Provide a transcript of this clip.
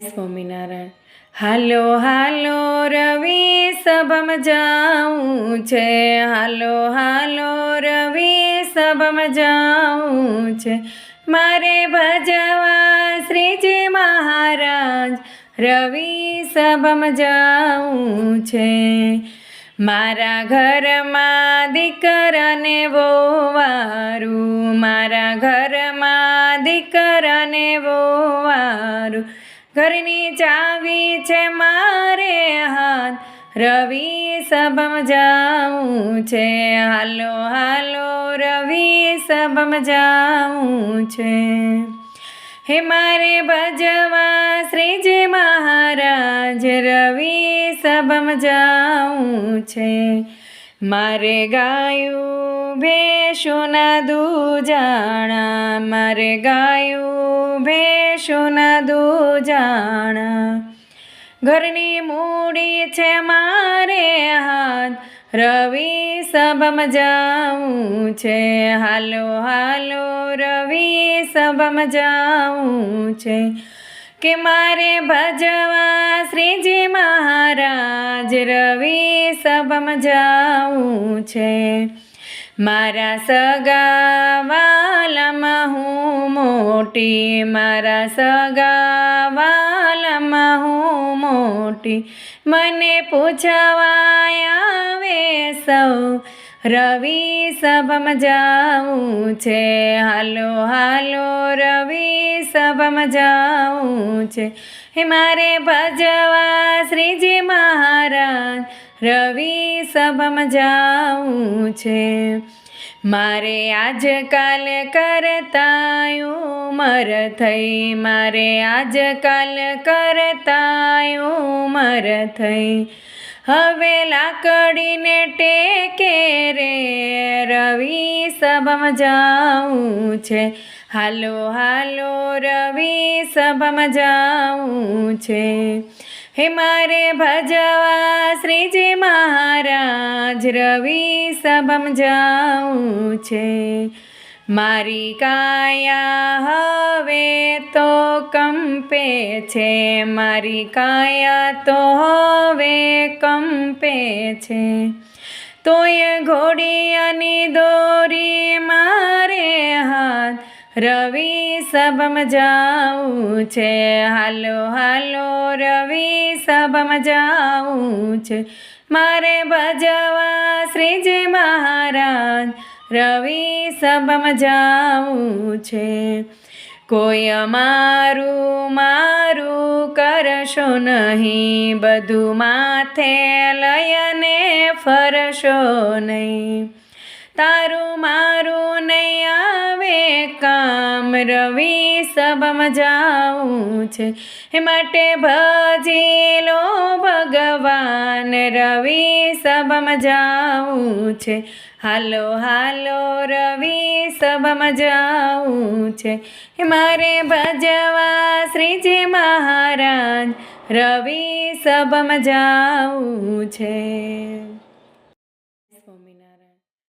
સ્વામિનારાયણ. હાલો હાલો, રવિ સભમ જાઉં છે. હાલો હાલો, રવિ સભમ જાઉં છે. મારે ભજવા શ્રીજી મહારાજ રવિ સભમ જાઉં છે. મારા ઘરમાં દીકરાને વોવારું. મારા ઘરમાં દીકરાને વોવારું. ઘરની ચાવી છે મારે હાથ. રવિ સભામાં જાઉં છે. હાલો હાલો, રવિ સભામાં જાઉં છે. હે મારે ભજવા શ્રીજી મહારાજ, રવિ સભામાં જાઉં છે. મારે ગાયું ભેંસોના દૂજાણા, મારે ગાયું ભેંસોના દૂજાણા. ઘરની મૂડી છે મારે હાથ, રવિ સભામાં જાઉં છે. હાલો હાલો, રવિ સબમ જાઉં છે. કે મારે ભજવા શ્રીજી મહારાજ રવિ સભમ જાઉં છે. મારા સગા વાલામાં હું મોટી, મારા સગા વાલામાં હું મોટી. મને પૂછવાયા આવે સૌ રવિ સભમ જાઉં છે હાલો હાલો, રવિ સભમ જાઉં છે હે મારે ભજવા શ્રીજી મહારાજ, રવિ સભમ જાઉં છે મારે આજકાલ કરતાયું ઉમર થઈ. મારે આજકાલ કરતાયું ઉમર થઈ. હવે લાકડીને ટેકે રે, રવિ સભામાં જાઉં છે. હાલો હાલો, રવિ સભામાં જાઉં છે. હે મારે ભજવા શ્રીજી મહારાજ, રવિ સભામાં જાઉં છે. મારી કાયા હવે તો કંપે છે, મારી કાયા તો હવે કંપે છે. તોય ઘોડિયાની દોરી મારે હાથ, રવિ સબમ જાઉં છે. હાલો હાલો, રવિ સબમ જાઉં છે. મારે ભજવા શ્રીજી મહારાજ રવિ સભમ જાઉં છે. કોઈ અમારું મારું કરશો નહીં, બધું માથે લયને ફરશો નહીં. તારું મારું નહીં આવે કામ, રવિ સભમ જાઉં છે. એ માટે ભજી લો ભગવાન રવિ સભામાં જાઉં છે. હાલો હાલો, રવિ સભામાં જાઉં છે. મારે ભજવા શ્રીજી મહારાજ રવિ સભામાં જાઉં છે.